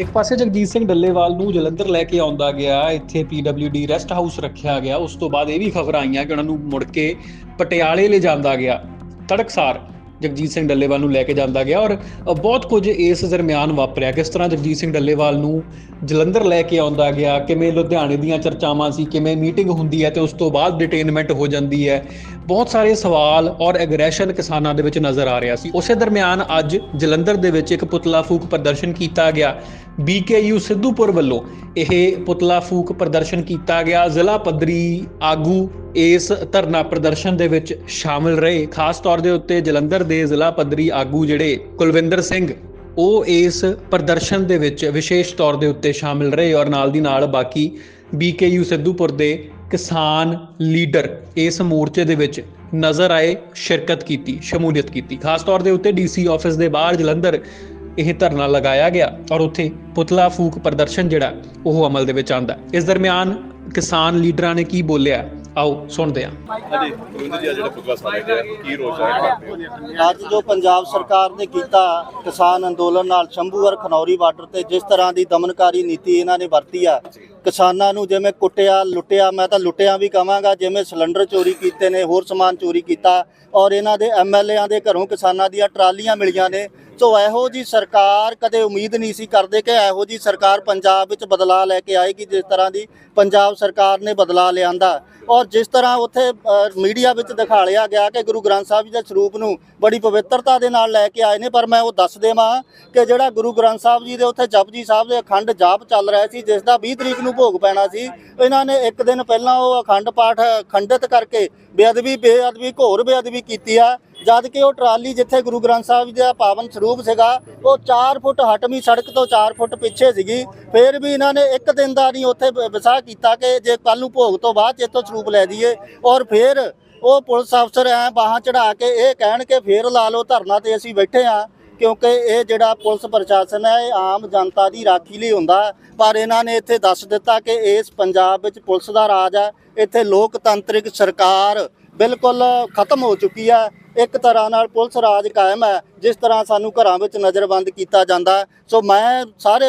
ਇੱਕ ਪਾਸੇ ਜਗਜੀਤ ਸਿੰਘ ਡੱਲੇਵਾਲ ਨੂੰ ਜਲੰਧਰ ਲੈ ਕੇ ਆਉਂਦਾ ਗਿਆ, ਇੱਥੇ PWD ਰੈਸਟ ਹਾਊਸ ਰੱਖਿਆ ਗਿਆ, ਉਸ ਤੋਂ ਬਾਅਦ ਇਹ ਵੀ ਖਬਰਾਂ ਆਈਆਂ ਕਿ ਉਹਨਾਂ ਨੂੰ ਮੁੜ ਕੇ ਪਟਿਆਲੇ ਲੈ ਜਾਂਦਾ ਗਿਆ। ਤੜਕਸਾਰ ਜਗਜੀਤ ਸਿੰਘ ਡੱਲੇਵਾਲ ਨੂੰ ਲੈ ਕੇ ਜਾਂਦਾ ਗਿਆ ਔਰ ਬਹੁਤ ਕੁਝ ਇਸ ਦਰਮਿਆਨ ਵਾਪਰਿਆ। ਕਿਸ ਤਰ੍ਹਾਂ ਜਗਜੀਤ ਸਿੰਘ ਡੱਲੇਵਾਲ ਨੂੰ ਜਲੰਧਰ ਲੈ ਕੇ ਆਉਂਦਾ ਗਿਆ, ਕਿਵੇਂ ਲੁਧਿਆਣੇ ਦੀਆਂ ਚਰਚਾਵਾਂ ਸੀ, ਕਿਵੇਂ ਮੀਟਿੰਗ ਹੁੰਦੀ ਹੈ ਤੇ ਉਸ ਤੋਂ ਬਾਅਦ ਡਿਟੇਨਮੈਂਟ ਹੋ ਜਾਂਦੀ ਹੈ। ਬਹੁਤ ਸਾਰੇ ਸਵਾਲ ਔਰ ਐਗਰੈਸ਼ਨ ਕਿਸਾਨਾਂ ਦੇ ਵਿੱਚ ਨਜ਼ਰ ਆ ਰਿਹਾ ਸੀ। ਉਸੇ ਦਰਮਿਆਨ ਅੱਜ ਜਲੰਧਰ ਦੇ ਵਿੱਚ ਇੱਕ ਪੁਤਲਾ ਫੂਕ ਪ੍ਰਦਰਸ਼ਨ ਕੀਤਾ ਗਿਆ। BKU ਸਿੱਧੂਪੁਰ ਵੱਲੋਂ ਇਹ ਪੁਤਲਾ ਫੂਕ ਪ੍ਰਦਰਸ਼ਨ ਕੀਤਾ ਗਿਆ। ਜ਼ਿਲ੍ਹਾ ਪੱਧਰੀ ਆਗੂ ਇਸ ਧਰਨਾ ਪ੍ਰਦਰਸ਼ਨ ਦੇ ਵਿੱਚ ਸ਼ਾਮਿਲ ਰਹੇ। ਖਾਸ ਤੌਰ ਦੇ ਉੱਤੇ ਜਲੰਧਰ ਦੇ ਜ਼ਿਲ੍ਹਾ ਪੱਧਰੀ ਆਗੂ ਜਿਹੜੇ ਕੁਲਵਿੰਦਰ ਸਿੰਘ, ਉਹ ਇਸ ਪ੍ਰਦਰਸ਼ਨ ਦੇ ਵਿੱਚ ਵਿਸ਼ੇਸ਼ ਤੌਰ ਦੇ ਉੱਤੇ ਸ਼ਾਮਿਲ ਰਹੇ ਔਰ ਨਾਲ ਦੀ ਨਾਲ ਬਾਕੀ BKU ਸਿੱਧੂਪੁਰ ਦੇ ਕਿਸਾਨ ਲੀਡਰ ਇਸ ਮੋਰਚੇ ਦੇ ਵਿੱਚ ਨਜ਼ਰ ਆਏ ਸ਼ਿਰਕਤ ਕੀਤੀ ਸ਼ਮੂਲੀਅਤ ਕੀਤੀ। ਖਾਸ ਤੌਰ ਦੇ ਉੱਤੇ DC ਆਫਿਸ ਦੇ ਬਾਹਰ ਜਲੰਧਰ ਇਹ ਧਰਨਾ ਲਗਾਇਆ ਗਿਆ ਔਰ ਉੱਥੇ ਪੁਤਲਾ ਫੂਕ ਪ੍ਰਦਰਸ਼ਨ ਜਿਹੜਾ ਉਹ ਅਮਲ ਦੇ ਵਿੱਚ ਆਂਦਾ ਇਸ ਦਰਮਿਆਨ ਕਿਸਾਨ ਲੀਡਰਾਂ ਨੇ ਕੀ ਬੋਲਿਆ? ਆਓ ਸੁਣਦੇ ਹਾਂ। ਅੱਜ ਜੋ ਪੰਜਾਬ ਸਰਕਾਰ ਨੇ ਕੀਤਾ ਕਿਸਾਨ ਅੰਦੋਲਨ ਨਾਲ ਸ਼ੰਭੂ ਔਰ ਖਨੌਰੀ ਬਾਰਡਰ ਤੇ ਜਿਸ ਤਰ੍ਹਾਂ ਦੀ ਦਮਨਕਾਰੀ ਨੀਤੀ ਇਹਨਾਂ ਨੇ ਵਰਤੀ ਆ ਕਿਸਾਨਾਂ ਨੂੰ ਜਿਵੇਂ ਕੁੱਟਿਆ, ਲੁੱਟਿਆ, ਮੈਂ ਤਾਂ ਲੁੱਟਿਆ ਵੀ ਕਵਾਂਗਾ, ਜਿਵੇਂ ਸਿਲੰਡਰ ਚੋਰੀ ਕੀਤੇ ਨੇ, ਹੋਰ ਸਮਾਨ ਚੋਰੀ ਕੀਤਾ ਔਰ ਇਹਨਾਂ ਦੇ ਐਮਐਲਏਆਂ ਦੇ ਘਰੋਂ ਕਿਸਾਨਾਂ ਦੀਆਂ ਟਰਾਲੀਆਂ ਮਿਲੀਆਂ ਨੇ। ਸੋ ਇਹੋ ਜੀ ਸਰਕਾਰ ਕਦੇ ਉਮੀਦ ਨਹੀਂ ਸੀ ਕਰਦੇ ਕਿ ਇਹੋ ਜੀ ਸਰਕਾਰ ਪੰਜਾਬ ਵਿੱਚ ਬਦਲਾਅ ਲੈ ਕੇ ਆਏਗੀ, ਜਿਸ ਤਰ੍ਹਾਂ ਦੀ ਪੰਜਾਬ ਸਰਕਾਰ ਨੇ ਬਦਲਾਅ ਲਿਆਂਦਾ। ਔਰ ਜਿਸ ਤਰ੍ਹਾਂ ਉੱਥੇ ਮੀਡੀਆ ਵਿੱਚ ਦਿਖਾਲਿਆ ਗਿਆ ਕਿ ਗੁਰੂ ਗ੍ਰੰਥ ਸਾਹਿਬ ਜੀ ਦੇ ਸਰੂਪ ਨੂੰ ਬੜੀ ਪਵਿੱਤਰਤਾ ਦੇ ਨਾਲ ਲੈ ਕੇ ਆਏ ਨੇ, ਪਰ ਮੈਂ ਉਹ ਦੱਸ ਦੇਵਾਂ ਕਿ ਜਿਹੜਾ ਗੁਰੂ ਗ੍ਰੰਥ ਸਾਹਿਬ ਜੀ ਦੇ ਉੱਥੇ ਜਪਜੀ ਸਾਹਿਬ ਦੇ ਅਖੰਡ ਜਾਪ ਚੱਲ ਰਿਹਾ ਸੀ, ਜਿਸ ਦਾ 20 ਤਰੀਕ ਨੂੰ ਭੋਗ ਪੈਣਾ ਸੀ। ਇਹਨਾਂ ਨੇ ਇੱਕ ਦਿਨ ਪਹਿਲਾਂ ਉਹ ਅਖੰਡ ਪਾਠ ਖੰਡਿਤ ਕਰਕੇ ਬੇਅਦਬੀ ਬੇਅਦਬੀ, ਘੋਰ ਬੇਅਦਬੀ ਕੀਤੀ ਆ। ਜਦ ਕਿ ਉਹ ਟਰਾਲੀ ਜਿੱਥੇ ਗੁਰੂ ਗ੍ਰੰਥ ਸਾਹਿਬ ਜੀ ਦਾ ਪਾਵਨ ਸਰੂਪ ਸੀਗਾ, ਉਹ 4 ਫੁੱਟ ਹਟਵੀਂ ਸੜਕ ਤੋਂ 4 ਫੁੱਟ ਪਿੱਛੇ ਸੀਗੀ। ਫਿਰ ਵੀ ਇਹਨਾਂ ਨੇ ਇੱਕ ਦਿਨ ਦਾ ਨਹੀਂ ਉੱਥੇ ਬ- ਵਿਸਾਹ ਕੀਤਾ ਕਿ ਜੇ ਕੱਲ ਨੂੰ ਭੋਗ ਤੋਂ ਬਾਅਦ ਚੇਤੋਂ ਸਰੂਪ ਲੈ ਜਾਈਏ। ਔਰ ਫਿਰ ਉਹ ਪੁਲਿਸ ਅਫਸਰ ਐ ਬਾਹਾਂ ਚੜਾ ਕੇ ਇਹ ਕਹਿਣ ਕਿ ਫੇਰ ਲਾ ਲਓ ਧਰਨਾ ਤੇ ਅਸੀਂ ਬੈਠੇ ਆ। ਕਿਉਂਕਿ ਇਹ ਜਿਹੜਾ ਪੁਲਿਸ ਪ੍ਰਸ਼ਾਸਨ ਹੈ ਇਹ ਆਮ ਜਨਤਾ ਦੀ ਰਾਖੀ ਲਈ ਹੁੰਦਾ ਪਰ ਇਹਨਾਂ ਨੇ ਇੱਥੇ ਦੱਸ ਦਿੱਤਾ ਕਿ ਇਸ ਪੰਜਾਬ ਵਿੱਚ ਪੁਲਿਸ ਦਾ ਰਾਜ ਹੈ। ਇੱਥੇ ਲੋਕਤੰਤਰਿਕ ਸਰਕਾਰ ਬਿਲਕੁਲ ਖਤਮ ਹੋ ਚੁੱਕੀ ਹੈ। ਇੱਕ ਤਰ੍ਹਾਂ ਨਾਲ ਪੁਲਿਸ ਰਾਜ ਕਾਇਮ ਹੈ ਜਿਸ ਤਰ੍ਹਾਂ ਸਾਨੂੰ ਘਰਾਂ ਵਿੱਚ ਨਜ਼ਰਬੰਦ ਕੀਤਾ ਜਾਂਦਾ ਸੋ ਮੈਂ ਸਾਰੇ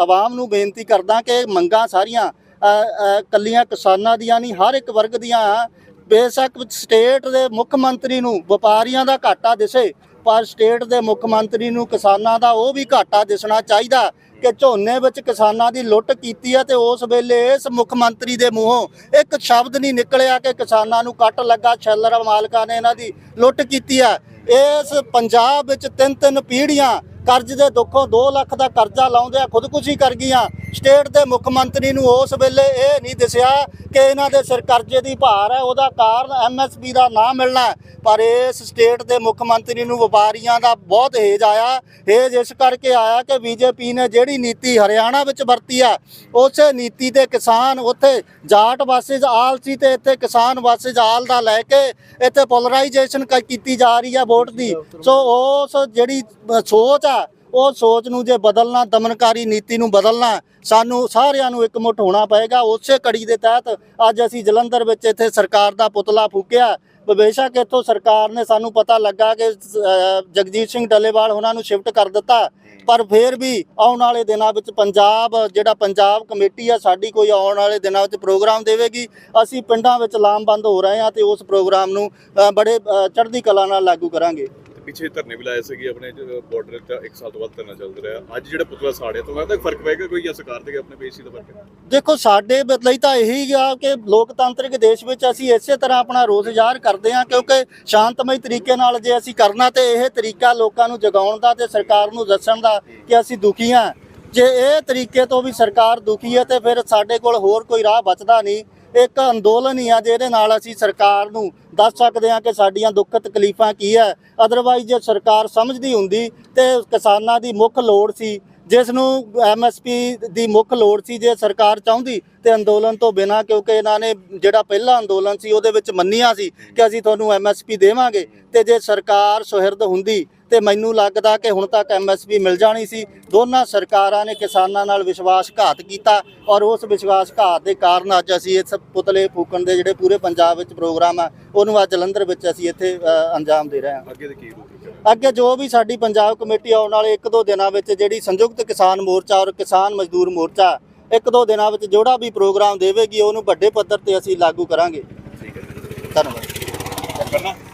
ਆਵਾਮ ਨੂੰ ਬੇਨਤੀ ਕਰਦਾ ਕਿ ਮੰਗਾਂ ਸਾਰੀਆਂ ਅ, ਕੱਲੀਆਂ ਕਿਸਾਨਾਂ ਦੀਆਂ ਨਹੀਂ ਹਰ ਇੱਕ ਵਰਗ ਦੀਆਂ ਆ। ਬੇਸ਼ੱਕ ਸਟੇਟ ਦੇ ਮੁੱਖ ਮੰਤਰੀ ਨੂੰ ਵਪਾਰੀਆਂ ਦਾ ਘਾਟਾ ਦਿਸੇ ਪਰ ਸਟੇਟ ਦੇ ਮੁੱਖ ਮੰਤਰੀ ਨੂੰ ਕਿਸਾਨਾਂ ਦਾ ਉਹ ਵੀ ਘਾਟਾ ਦਿਸਣਾ ਚਾਹੀਦਾ ਕਿ ਝੋਨੇ ਵਿੱਚ ਕਿਸਾਨਾਂ ਦੀ ਲੁੱਟ ਕੀਤੀ ਹੈ ਤੇ ਉਸ ਵੇਲੇ ਇਸ ਮੁੱਖ ਮੰਤਰੀ ਦੇ ਮੂੰਹੋਂ ਇੱਕ ਸ਼ਬਦ ਨਹੀਂ ਨਿਕਲਿਆ ਕਿ ਕਿਸਾਨਾਂ ਨੂੰ ਕੱਟ ਲੱਗਾ ਛੱਲਰ ਮਾਲਕਾਂ ਨੇ ਇਹਨਾਂ ਦੀ ਲੁੱਟ ਕੀਤੀ ਹੈ ਇਸ ਪੰਜਾਬ ਵਿੱਚ ਤਿੰਨ ਤਿੰਨ ਪੀੜ੍ਹੀਆਂ ਕਰਜ਼ ਦੇ ਦੁੱਖੋਂ 2 ਲੱਖ ਦਾ ਕਰਜ਼ਾ ਲਾਉਂਦੇ ਆ, ਖੁਦਕੁਸ਼ੀ ਕਰ ਗਈਆਂ। ਸਟੇਟ ਦੇ ਮੁੱਖ ਮੰਤਰੀ ਨੂੰ ਉਸ ਵੇਲੇ ਇਹ ਨਹੀਂ ਦਿਸਿਆ ਕਿ ਇਹਨਾਂ ਦੇ ਸਿਰ ਕਰਜ਼ੇ ਦੀ ਭਾਰ ਹੈ ਉਹਦਾ ਕਾਰਨ ਐਮਐਸਪੀ ਦਾ ਨਾ ਮਿਲਣਾ। ਪਰ ਇਸ ਸਟੇਟ ਦੇ ਮੁੱਖ ਮੰਤਰੀ ਨੂੰ ਵਪਾਰੀਆਂ ਦਾ ਬਹੁਤ ਹੇਜ ਆਇਆ ਹੇਜ ਇਸ ਕਰਕੇ ਆਇਆ ਕਿ ਬੀਜੇਪੀ ਨੇ ਜਿਹੜੀ ਨੀਤੀ ਹਰਿਆਣਾ ਵਿੱਚ ਵਰਤੀ ਆ ਉਸੇ ਨੀਤੀ ਤੇ ਕਿਸਾਨ ਉੱਥੇ ਜਾਟ ਵਾਸਿਸ ਆਲ ਸੀ ਤੇ ਇੱਥੇ ਕਿਸਾਨ ਵਾਸਿਸ ਆਲ ਦਾ ਲੈ ਕੇ ਇੱਥੇ ਪੋਲਰਾਈਜੇਸ਼ਨ ਕੀਤੀ ਜਾ ਰਹੀ ਆ ਵੋਟ ਦੀ ਸੋ ਉਸ ਜਿਹੜੀ ਸੋਚ ਆ ਉਹ ਸੋਚ ਨੂੰ ਜੇ ਬਦਲਣਾ, ਦਮਨਕਾਰੀ ਨੀਤੀ ਨੂੰ ਬਦਲਣਾ, ਸਾਨੂੰ ਸਾਰਿਆਂ ਨੂੰ ਇਕਮੁੱਠ ਹੋਣਾ ਪਏਗਾ। ਉਸੇ ਕੜੀ ਦੇ ਤਹਿਤ ਅੱਜ ਅਸੀਂ ਜਲੰਧਰ ਵਿੱਚ ਇੱਥੇ ਸਰਕਾਰ ਦਾ ਪੁਤਲਾ ਫੂਕਿਆ। ਬੇਸ਼ੱਕ ਇੱਥੋਂ ਸਰਕਾਰ ਨੇ ਸਾਨੂੰ ਪਤਾ ਲੱਗਾ ਕਿ ਜਗਜੀਤ ਸਿੰਘ ਡੱਲੇਵਾਲ ਉਹਨਾਂ ਨੂੰ ਸ਼ਿਫਟ ਕਰ ਦਿੱਤਾ। ਪਰ ਫਿਰ ਵੀ ਆਉਣ ਵਾਲੇ ਦਿਨਾਂ ਵਿੱਚ ਪੰਜਾਬ, ਜਿਹੜਾ ਪੰਜਾਬ ਕਮੇਟੀ ਆ, ਸਾਡੀ ਕੋਈ ਆਉਣ ਵਾਲੇ ਦਿਨਾਂ ਵਿੱਚ ਪ੍ਰੋਗਰਾਮ ਦੇਵੇਗੀ। ਅਸੀਂ ਪਿੰਡਾਂ ਵਿੱਚ ਲਾਮਬੰਦ ਹੋ ਰਹੇ ਹਾਂ ਤੇ ਉਸ ਪ੍ਰੋਗਰਾਮ ਨੂੰ ਬੜੇ ਚੜ੍ਹਦੀ ਕਲਾ ਨਾਲ ਲਾਗੂ ਕਰਾਂਗੇ। ਪਿੱਛੇ ਧਰਨੇ ਵੀ ਲਾਏ ਸੀਗੇ ਆਪਣੇ ਬਾਰਡਰ ਤੇ ਇੱਕ ਸਾਲ ਤੋਂ ਬਾਅਦ ਧਰਨਾ ਚੱਲ ਰਿਹਾ। ਅੱਜ ਜਿਹੜਾ ਪੁਤਲਾ ਸਾੜਿਆ ਤੋਂ ਲੱਗਦਾ ਫ਼ਰਕ ਪਏਗਾ ਕੋਈ ਜਾਂ ਸਰਕਾਰ ਦੇ ਆਪਣੇ ਪੇਸ਼ੀ ਦਾ ਫ਼ਰਕ ਦੇਖੋ, ਸਾਡੇ ਲਈ ਤਾਂ ਇਹੀ ਆ ਕਿ ਲੋਕਤੰਤਰਿਕ ਦੇਸ਼ ਵਿੱਚ ਅਸੀਂ ਇਸੇ ਤਰ੍ਹਾਂ ਆਪਣਾ ਰੋਜ਼ ਜ਼ਾਹਰ ਕਰਦੇ ਹਾਂ, ਕਿਉਂਕਿ ਸ਼ਾਂਤਮਈ ਤਰੀਕੇ ਨਾਲ ਜੇ ਅਸੀਂ ਕਰਨਾ ਤੇ ਇਹ ਤਰੀਕਾ ਲੋਕਾਂ ਨੂੰ ਜਗਾਉਣ ਦਾ ਤੇ ਸਰਕਾਰ ਨੂੰ ਦੱਸਣ ਦਾ ਕਿ ਅਸੀਂ ਦੁਖੀ ਹਾਂ। ਜੇ ਇਹ ਤਰੀਕੇ ਤੋਂ ਵੀ ਸਰਕਾਰ ਦੁਖੀ ਹੈ ਤੇ ਫਿਰ ਸਾਡੇ ਕੋਲ ਹੋਰ ਕੋਈ ਰਾਹ ਬਚਦਾ ਨਹੀਂ। ਇੱਕ ਅੰਦੋਲਨ ਹੀ ਆ ਜਿਹਦੇ ਨਾਲ ਅਸੀਂ ਸਰਕਾਰ ਨੂੰ ਦੱਸ ਸਕਦੇ ਹਾਂ ਕਿ ਸਾਡੀਆਂ ਦੁੱਖ ਤਕਲੀਫਾਂ ਕੀ ਹੈ। ਅਦਰਵਾਈਜ਼ ਜੇ ਸਰਕਾਰ ਸਮਝਦੀ ਹੁੰਦੀ ਤੇ ਕਿਸਾਨਾਂ ਦੀ ਮੁੱਖ ਲੋੜ ਸੀ, ਜਿਸ ਨੂੰ ਐਮਐਸਪੀ ਦੀ ਮੁੱਖ ਲੋੜ ਸੀ ਜੇ ਸਰਕਾਰ ਚਾਹੁੰਦੀ ਤੇ ਅੰਦੋਲਨ ਤੋਂ ਬਿਨਾ, ਕਿਉਂਕਿ ਇਹਨਾਂ ਨੇ ਜਿਹੜਾ ਪਹਿਲਾ ਅੰਦੋਲਨ ਸੀ ਉਹਦੇ ਵਿੱਚ ਮੰਨਿਆ ਸੀ ਕਿ ਅਸੀਂ ਤੁਹਾਨੂੰ ਐਮਐਸਪੀ ਦੇਵਾਂਗੇ ਤੇ ਜੇ ਸਰਕਾਰ ਸੁਹਿਰਦ ਹੁੰਦੀ ਤੇ ਮੈਨੂੰ ਲੱਗਦਾ ਕਿ ਹੁਣ ਤੱਕ ਐਮਐਸਪੀ ਮਿਲ ਜਾਣੀ ਸੀ। ਦੋਨਾਂ ਸਰਕਾਰਾਂ ਨੇ ਕਿਸਾਨਾਂ ਨਾਲ ਵਿਸ਼ਵਾਸਘਾਤ ਕੀਤਾ ਔਰ ਉਸ ਵਿਸ਼ਵਾਸਘਾਤ ਦੇ ਕਾਰਨ ਅੱਜ ਅਸੀਂ ਇਸ ਪੁਤਲੇ ਫੂਕਣ ਦੇ ਜਿਹੜੇ ਪੂਰੇ ਪੰਜਾਬ ਵਿੱਚ ਪ੍ਰੋਗਰਾਮ ਆ ਉਹਨੂੰ ਅੱਜ ਜਲੰਧਰ ਵਿੱਚ ਅਸੀਂ ਇੱਥੇ ਅੰਜਾਮ ਦੇ ਰਹੇ ਹਾਂ। ਅੱਗੇ ਦੇ ਕੀ ਅੱਗੇ ਜੋ ਵੀ ਸਾਡੀ ਪੰਜਾਬ ਕਮੇਟੀ ਆਉਣ ਵਾਲੇ ਇੱਕ ਦੋ ਦਿਨਾਂ ਵਿੱਚ ਜਿਹੜੀ ਸੰਯੁਕਤ ਕਿਸਾਨ ਮੋਰਚਾ ਔਰ ਕਿਸਾਨ ਮਜ਼ਦੂਰ ਮੋਰਚਾ ਇੱਕ ਦੋ ਦਿਨਾਂ ਵਿੱਚ ਜਿਹੜਾ ਵੀ ਪ੍ਰੋਗਰਾਮ ਦੇਵੇਗੀ ਉਹਨੂੰ ਵੱਡੇ ਪੱਧਰ ਤੇ ਅਸੀਂ ਲਾਗੂ ਕਰਾਂਗੇ। ਠੀਕ ਹੈ। ਧੰਨਵਾਦ।